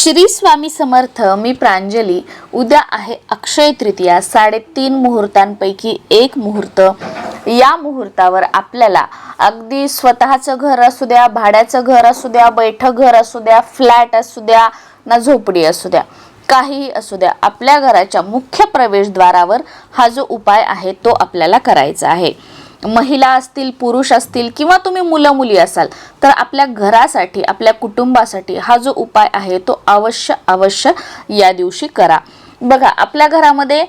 श्री स्वामी समर्थ मी प्रांजली. उद्या आहे अक्षय तृतीया साडेतीन मुहूर्तांपैकी एक मुहूर्त. या मुहूर्तावर आपल्याला अगदी स्वतःचं घर असू द्या भाड्याचं घर असू द्या बैठक घर असू द्या फ्लॅट असू द्या ना झोपडी असू द्या काहीही असू द्या आपल्या घराच्या मुख्य प्रवेशद्वारावर हा जो उपाय आहे तो आपल्याला करायचा आहे. महिला असतील पुरुष असतील किंवा तुम्ही मुलं मुली असाल तर आपल्या घरासाठी आपल्या कुटुंबासाठी हा जो उपाय आहे तो अवश्य अवश्य या दिवशी करा. बघा आपल्या घरामध्ये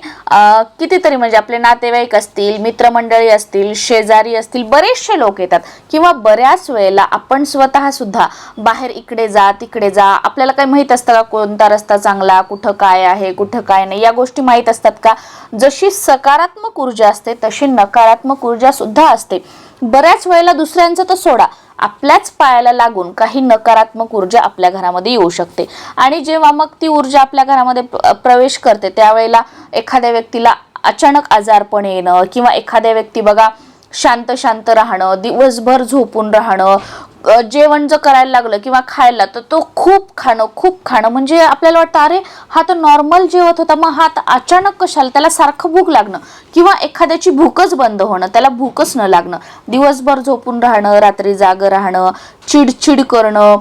कितीतरी म्हणजे आपले नातेवाईक असतील मित्रमंडळी असतील शेजारी असतील बरेचसे लोक येतात. किंवा बऱ्याच वेळेला आपण स्वतः सुद्धा बाहेर इकडे जा तिकडे जा. आपल्याला काही माहीत असतं का कोणता रस्ता चांगला कुठं काय आहे कुठं काय नाही? या गोष्टी माहीत असतात का? जशी सकारात्मक ऊर्जा असते तशी नकारात्मक ऊर्जा सुद्धा असते. बऱ्याच वेळेला दुसऱ्यांचं तर सोडा. आपल्याच पायाला लागून काही नकारात्मक ऊर्जा आपल्या घरामध्ये येऊ शकते. आणि जेव्हा मग ती ऊर्जा आपल्या घरामध्ये प्रवेश करते त्यावेळेला एखाद्या व्यक्तीला अचानक आजारपण येणं किंवा एखाद्या व्यक्ती बघा शांत शांत राहणं दिवसभर झोपून राहणं जेवण जर करायला लागलं किंवा खायला तर तो खूप खाणं खूप खाणं. म्हणजे आपल्याला वाटतं अरे हा तर नॉर्मल जेवत होता मग हा अचानक कशाला? त्याला सारखं भूक लागणं. किंवा एखाद्याची भूकच बंद होणं त्याला भूकच न लागणं. दिवसभर झोपून राहणं रात्री जागं राहणं चिडचिड करणं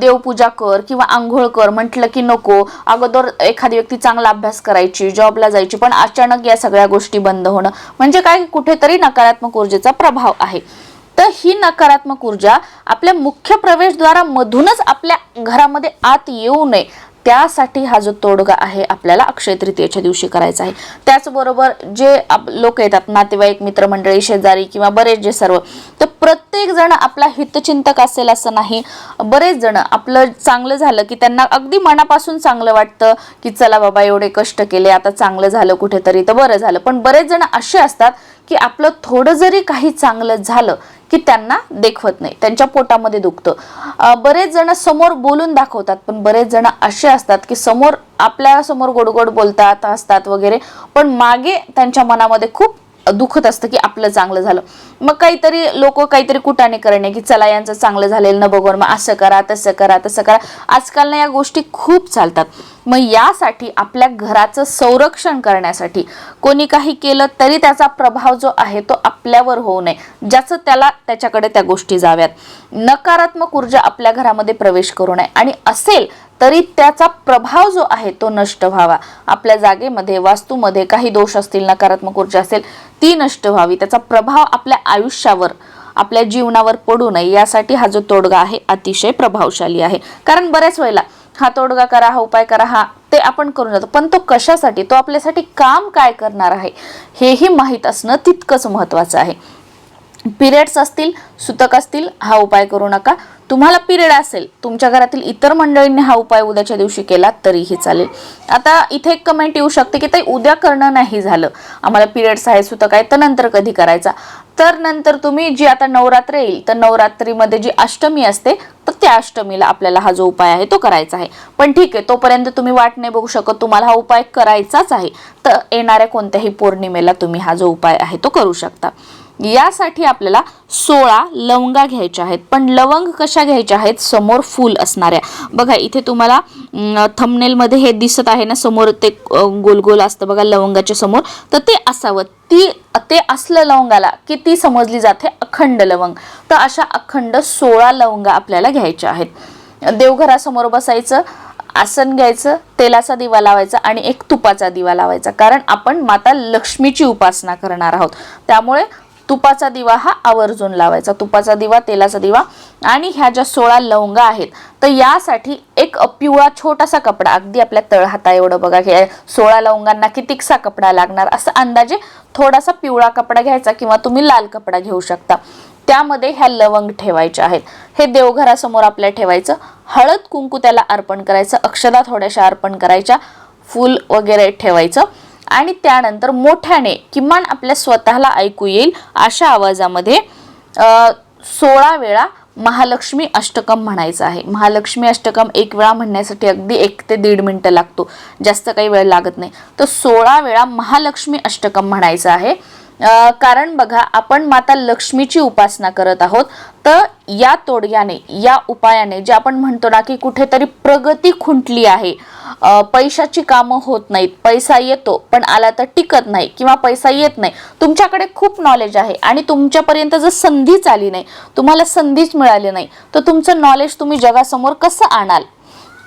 देवपूजा कर किंवा आंघोळ कर म्हटलं की नको. अगोदर एखादी व्यक्ती चांगला अभ्यास करायची जॉबला जायची पण अचानक या सगळ्या गोष्टी बंद होणं. म्हणजे काय कुठेतरी नकारात्मक ऊर्जेचा प्रभाव आहे. तर ही नकारात्मक ऊर्जा आपल्या मुख्य प्रवेशद्वारामधूनच आपल्या घरामध्ये आत येऊ नये. त्यासाठी हा जो तोडगा आहे आपल्याला अक्षय तृतीयेच्या दिवशी करायचा आहे. त्याचबरोबर जे लोक येतात नातेवाईक मित्रमंडळी शेजारी किंवा बरेच जे सर्व तर प्रत्येक जण आपला हितचिंतक असेल असं नाही. बरेच जण आपलं चांगलं झालं की त्यांना अगदी मनापासून चांगलं वाटतं की चला बाबा एवढे कष्ट केले आता चांगलं झालं कुठेतरी तर बरं झालं. पण बरेच जण असे असतात की आपलं थोडं जरी काही चांगलं झालं की त्यांना देखवत नाही. त्यांच्या पोटामध्ये दुखतं. बरेच जण समोर बोलून दाखवतात पण बरेच जण असे असतात की समोर आपल्यासमोर गोडगोड बोलतात असतात वगैरे. पण मागे त्यांच्या मनामध्ये खूप दुखत असतं की आपलं चांगलं झालं. मग काहीतरी लोक काहीतरी कुटाने करणे की चला यांचं चांगलं झालेलं न बघून मग असं करा तसं करा तसं करा. आजकाल ना या गोष्टी खूप चालतात. मग यासाठी आपल्या घराचं संरक्षण करण्यासाठी कोणी काही केलं तरी त्याचा प्रभाव जो आहे तो आपल्यावर होऊ नये. ज्याचं त्याला त्याच्याकडे त्या गोष्टी जाव्यात. नकारात्मक ऊर्जा आपल्या घरामध्ये प्रवेश करू नये. आणि असेल तरी त्याचा प्रभाव जो आहे तो नष्ट व्हावा. आपल्या जागेमध्ये वास्तूमध्ये काही दोष असतील नकारात्मक ऊर्जा असेल ती नष्ट व्हावी. त्याचा प्रभाव आपल्या आयुष्यावर आपल्या जीवनावर पडू नये. यासाठी हा जो तोडगा आहे अतिशय प्रभावशाली आहे. कारण बऱ्याच वेळेला हा तोडगा करा हा उपाय करा हा ते आपण करून जातो. पण तो कशासाठी? तो आपल्यासाठी काम काय करणार आहे? हेही माहीत असणं तितकंच महत्त्वाचं आहे. पिरियड्स असतील सुतक असतील हा उपाय करू नका. तुम्हाला पिरियड असेल तुमच्या घरातील इतर मंडळींनी हा उपाय उद्याच्या दिवशी केला तरीही चालेल. आता इथे एक कमेंट येऊ शकते की ते उद्या करणं नाही झालं. आम्हाला पिरियड्स आहे सुद्धा काय तर नंतर कधी करायचा? तर नंतर तुम्ही जी आता नवरात्र येईल तर नवरात्रीमध्ये जी अष्टमी असते तर त्या अष्टमीला आपल्याला हा जो उपाय आहे तो करायचा आहे. पण ठीक आहे तोपर्यंत तुम्ही वाट नाही बघू शकत तुम्हाला हा उपाय करायचाच आहे. तर येणाऱ्या कोणत्याही पौर्णिमेला तुम्ही हा जो उपाय आहे तो करू शकता. यासाठी आपल्याला सोळा लवंगा घ्यायच्या आहेत. पण लवंग कशा घ्यायच्या आहेत? समोर फूल असणाऱ्या बघा इथे तुम्हाला थमनेलमध्ये हे दिसत आहे ना समोर ते गोल गोल असतं बघा लवंगाच्या समोर. तर ते असावं. ती ते असलं लवंगाला की ती समजली जाते अखंड लवंग. तर अशा अखंड सोळा लवंगा आपल्याला घ्यायच्या आहेत. देवघरासमोर बसायचं आसन घ्यायचं तेलाचा दिवा लावायचा आणि एक तुपाचा दिवा लावायचा. कारण आपण माता लक्ष्मीची उपासना करणार आहोत. त्यामुळे तुपाचा दिवा हा आवर्जून लावायचा. तुपाचा दिवा तेलाचा दिवा आणि ह्या ज्या सोळा लवंगा आहेत तर यासाठी एक पिवळा छोटासा कपडा. अगदी आपल्या तळहाता एवढं बघा घ्या सोळा लवंगांना कितीकसा कपडा लागणार? असं अंदाजे थोडासा पिवळा कपडा घ्यायचा किंवा तुम्ही लाल कपडा घेऊ शकता. त्यामध्ये ह्या लवंग ठेवायच्या आहेत. हे देवघरासमोर आपल्या ठेवायचं. हळद कुंकू त्याला अर्पण करायचं. अक्षदा थोड्याशा अर्पण करायच्या. फूल वगैरे ठेवायचं. आणि त्यानंतर मोठ्याने किमान आपल्या स्वतःला ऐकू येईल अशा आवाजामध्ये सोळा वेळा महालक्ष्मी अष्टकम म्हणायचं आहे. महालक्ष्मी अष्टकम एक वेळा म्हणण्यासाठी अगदी एक ते दीड मिनटं लागतो. जास्त काही वेळ लागत नाही. तर सोळा वेळा महालक्ष्मी अष्टकम म्हणायचं आहे. कारण बघा आपण माता लक्ष्मीची उपासना करत आहोत तर या तोडग्याने या उपायाने जे आपण म्हणतो ना की कुठेतरी प्रगती खुंटली आहे. पैशाची कामं होत नाहीत पैसा येतो पण आला तर टिकत नाही किंवा पैसा येत नाही. तुमच्याकडे खूप नॉलेज आहे आणि तुमच्यापर्यंत जर संधीच आली नाही तुम्हाला संधीच मिळाली नाही तर तुमचं नॉलेज तुम्ही जगासमोर कसं आणाल?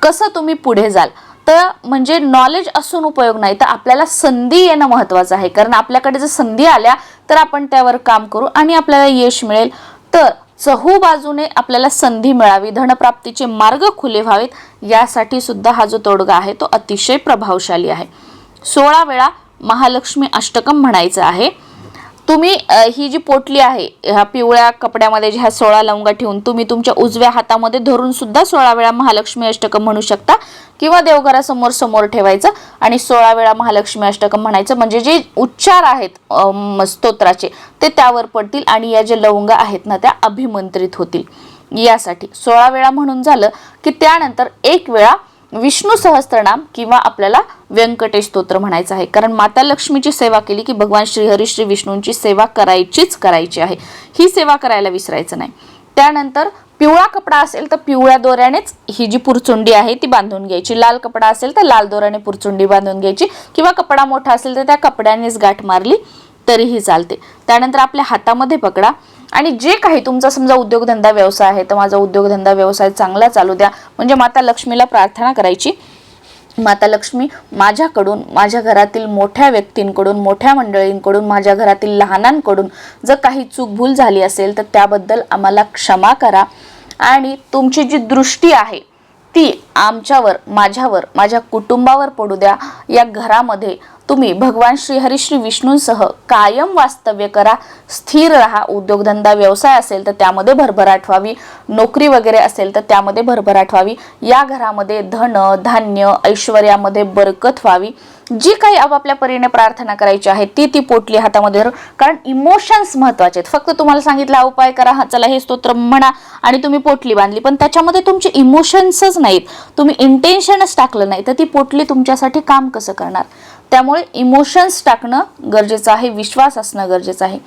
कसं तुम्ही पुढे जाल? तर म्हणजे नॉलेज असून उपयोग नाही तर आपल्याला संधी येणं महत्त्वाचं आहे. कारण आपल्याकडे जर संधी आल्या तर आपण त्यावर काम करू आणि आपल्याला यश मिळेल. तर चहू बाजूने आपल्याला संधी मिळावी धनप्राप्तीचे मार्ग खुले व्हावेत यासाठी सुद्धा हा जो तोडगा आहे तो अतिशय प्रभावशाली आहे. सोळा वेळा महालक्ष्मी अष्टकम म्हणायचं आहे. तुम्ही ही जी पोटली आहे ह्या पिवळ्या कपड्यामध्ये ह्या सोळा लवंगा ठेवून तुम्ही तुमच्या उजव्या हातामध्ये धरून सुद्धा सोळा वेळा महालक्ष्मी अष्टकम म्हणू शकता किंवा देवघरासमोर समोर ठेवायचं आणि सोळा वेळा महालक्ष्मी अष्टकम म्हणायचं. म्हणजे जे उच्चार आहेत स्तोत्राचे ते त्यावर पडतील आणि या ज्या लवंगा आहेत ना त्या अभिमंत्रित होतील. यासाठी सोळा वेळा म्हणून झालं की त्यानंतर एक वेळा विष्णू सहस्त्रनाम किंवा आपल्याला व्यंकटेश स्तोत्र म्हणायचं आहे. कारण माता लक्ष्मीची सेवा केली की भगवान श्रीहरी श्री विष्णूंची सेवा करायचीच करायची आहे. ही सेवा करायला विसरायचं नाही. त्यानंतर पिवळा कपडा असेल तर पिवळ्या दोऱ्यानेच ही जी पुरचुंडी आहे ती बांधून घ्यायची. लाल कपडा असेल तर लाल दोऱ्याने पुरचुंडी बांधून घ्यायची. किंवा कपडा मोठा असेल तर त्या कपड्यानेच गाठ मारली तरीही चालते. त्यानंतर आपल्या हातामध्ये पकडा. आणि जे काही तुमचा समजा उद्योगधंदा व्यवसाय आहे तर माझा उद्योगधंदा व्यवसाय चांगला चालू द्या. म्हणजे माता लक्ष्मीला प्रार्थना करायची. माता लक्ष्मी माझ्याकडून माझ्या घरातील मोठ्या व्यक्तींकडून मोठ्या मंडळींकडून माझ्या घरातील लहानांकडून जर काही चूक भूल झाली असेल तर त्याबद्दल आम्हाला क्षमा करा. आणि तुमची जी दृष्टी आहे ती आमच्यावर माझ्यावर माझ्या कुटुंबावर पडू द्या. या घरामध्ये तुम्ही भगवान श्री हरी श्री विष्णूंसह कायम वास्तव्य करा स्थिर राहा उद्योगधंदा व्यवसाय असेल तर त्यामध्ये भरभराट व्हावी नोकरी वगैरे असेल तर त्यामध्ये भरभराट व्हावी या घरामध्ये धन धान्य ऐश्वर्यामध्ये बरकत व्हावी. जी काही आपापल्या परीने प्रार्थना करायची आहे ती ती पोटली हातामध्ये धरून कारण इमोशन्स महत्त्वाचे आहेत. फक्त तुम्हाला सांगितलं हा उपाय करा हा चला हे स्तोत्र म्हणा आणि तुम्ही पोटली बांधली पण त्याच्यामध्ये तुमचे इमोशन्सच नाहीत. तुम्ही इंटेन्शनच टाकलं नाही तर ती पोटली तुमच्यासाठी काम कसं करणार? त्यामुळे इमोशन्स टाकणं गरजेचं आहे विश्वास असणं गरजेचं आहे.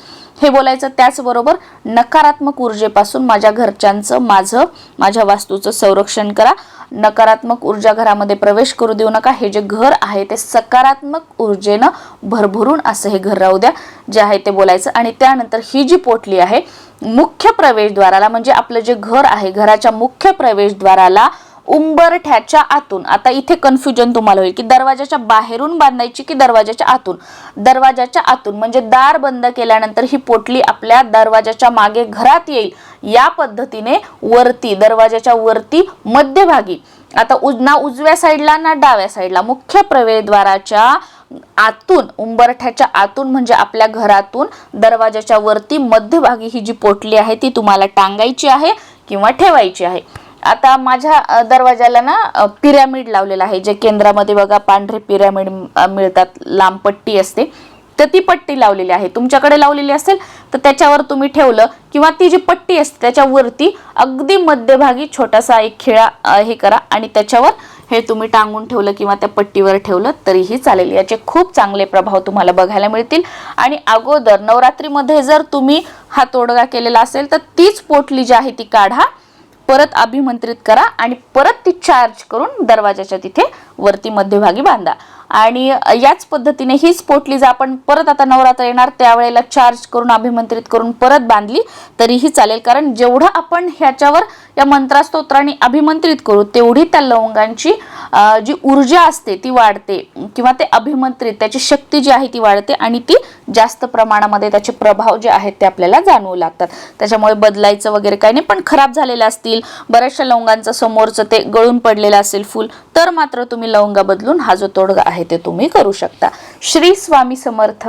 हे बोलायचं त्याचबरोबर नकारात्मक ऊर्जेपासून माझ्या घरच्यांचं माझं माझ्या वास्तूचं संरक्षण करा. नकारात्मक ऊर्जा घरामध्ये प्रवेश करू देऊ नका. हे जे घर आहे ते सकारात्मक ऊर्जेनं भरभरून असं हे घर राहू द्या जे आहे ते बोलायचं. आणि त्यानंतर ही जी पोटली आहे मुख्य प्रवेशद्वाराला म्हणजे आपलं जे घर आहे घराच्या मुख्य प्रवेशद्वाराला उंबरठ्याच्या आतून आता इथे कन्फ्युजन तुम्हाला होईल की दरवाजाच्या बाहेरून बांधायची की दरवाजाच्या आतून? दरवाजाच्या आतून म्हणजे दार बंद केल्यानंतर ही पोटली आपल्या दरवाजाच्या मागे घरात येईल या पद्धतीने वरती दरवाजाच्या वरती मध्यभागी. आता उज ना उजव्या साईडला ना डाव्या साईडला मुख्य प्रवेशद्वाराच्या आतून उंबरठ्याच्या आतून म्हणजे आपल्या घरातून दरवाजाच्या वरती मध्यभागी ही जी पोटली आहे ती तुम्हाला टांगायची आहे किंवा ठेवायची आहे. आता माझ्या दरवाजाला ना पिरॅमिड लावलेलं आहे. जे केंद्रामध्ये बघा पांढरे पिरॅमिड मिळतात लांब पट्टी असते तर ती पट्टी लावलेली आहे. तुमच्याकडे लावलेली असेल तर त्याच्यावर तुम्ही ठेवलं किंवा ती जी पट्टी असते त्याच्यावरती अगदी मध्यभागी छोटासा एक खिळा हे करा आणि त्याच्यावर हे तुम्ही टांगून ठेवलं किंवा त्या पट्टीवर ठेवलं तरीही चालेल. याचे खूप चांगले प्रभाव तुम्हाला बघायला मिळतील. आणि अगोदर नवरात्रीमध्ये जर तुम्ही हा तोडगा केलेला असेल तर तीच पोटली जी आहे ती काढा. परत अभिमंत्रित करा आणि परत ती चार्ज करून दरवाजाच्या तिथे वरती मध्यभागी बांधा. आणि याच पद्धतीने हीच पोटली जर आपण परत आता नवरात्र येणार त्यावेळेला चार्ज करून अभिमंत्रित करून परत बांधली तरीही चालेल. कारण जेवढं आपण ह्याच्यावर या मंत्रास्तोत्राने अभिमंत्रित करू तेवढी त्या लवंगांची जी ऊर्जा असते ती वाढते. किंवा ते अभिमंत्रित त्याची शक्ती जी आहे ती वाढते आणि ती जास्त प्रमाणामध्ये त्याचे प्रभाव जे आहेत ते आपल्याला जाणवू लागतात. त्याच्यामुळे बदलायचं वगैरे काही नाही पण खराब झालेलं असतील बऱ्याचशा लवंगांचं समोरचं ते गळून पडलेलं असेल फुल तर मात्र तुम्ही लवंगा बदलून हा जो तोडगा आहे ते तुम्ही करू शकता. श्री स्वामी समर्थ.